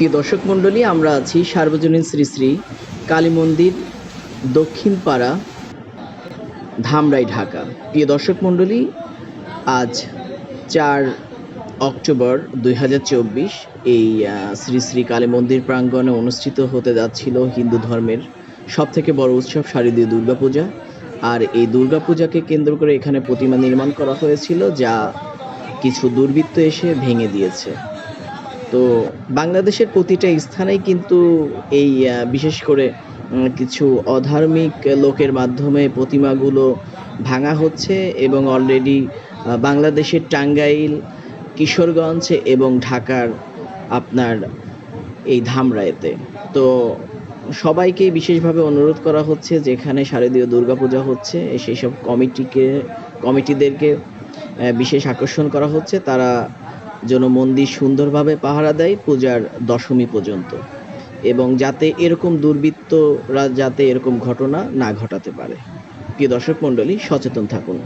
প্রিয় দর্শক মণ্ডলী, আমরা আছি সার্বজনীন শ্রী শ্রী কালী মন্দির দক্ষিণ পাড়া ধামরাই, ঢাকা। প্রিয় দর্শক মণ্ডলী, আজ চার অক্টোবর দুই হাজার চব্বিশ এই শ্রী শ্রী কালী মন্দির প্রাঙ্গণে অনুষ্ঠিত হতে যাচ্ছিল হিন্দু ধর্মের সব থেকে বড় উৎসব শারদীয় দুর্গাপূজা। আর এই দুর্গাপূজাকে কেন্দ্র করে এখানে প্রতিমা নির্মাণ করা হয়েছিল, যা কিছু দুর্বৃত্ত এসে ভেঙে দিয়েছে। তো বাংলাদেশের প্রতিটা স্থানেই কিন্তু এই বিশেষ করে কিছু অধার্মিক লোকের মাধ্যমে প্রতিমাগুলো ভাঙা হচ্ছে এবং অলরেডি বাংলাদেশের টাঙ্গাইল, কিশোরগঞ্জ এবং ঢাকার আপনার এই ধামরাইতে। তো সবাইকে বিশেষভাবে অনুরোধ করা হচ্ছে যেখানে শারদীয় দুর্গাপূজা হচ্ছে, সেই সব কমিটিকে, কমিটিদেরকে বিশেষ আকর্ষণ করা হচ্ছে। তারা যেন মন্দির সুন্দরভাবে পাহারা দেয় পূজার দশমী পর্যন্ত। এবং যাতে এরকম দুর্বৃত্তরা, যাতে এরকম ঘটনা না ঘটাতে পারে। প্রিয় দর্শক মণ্ডলী, সচেতন থাকুন।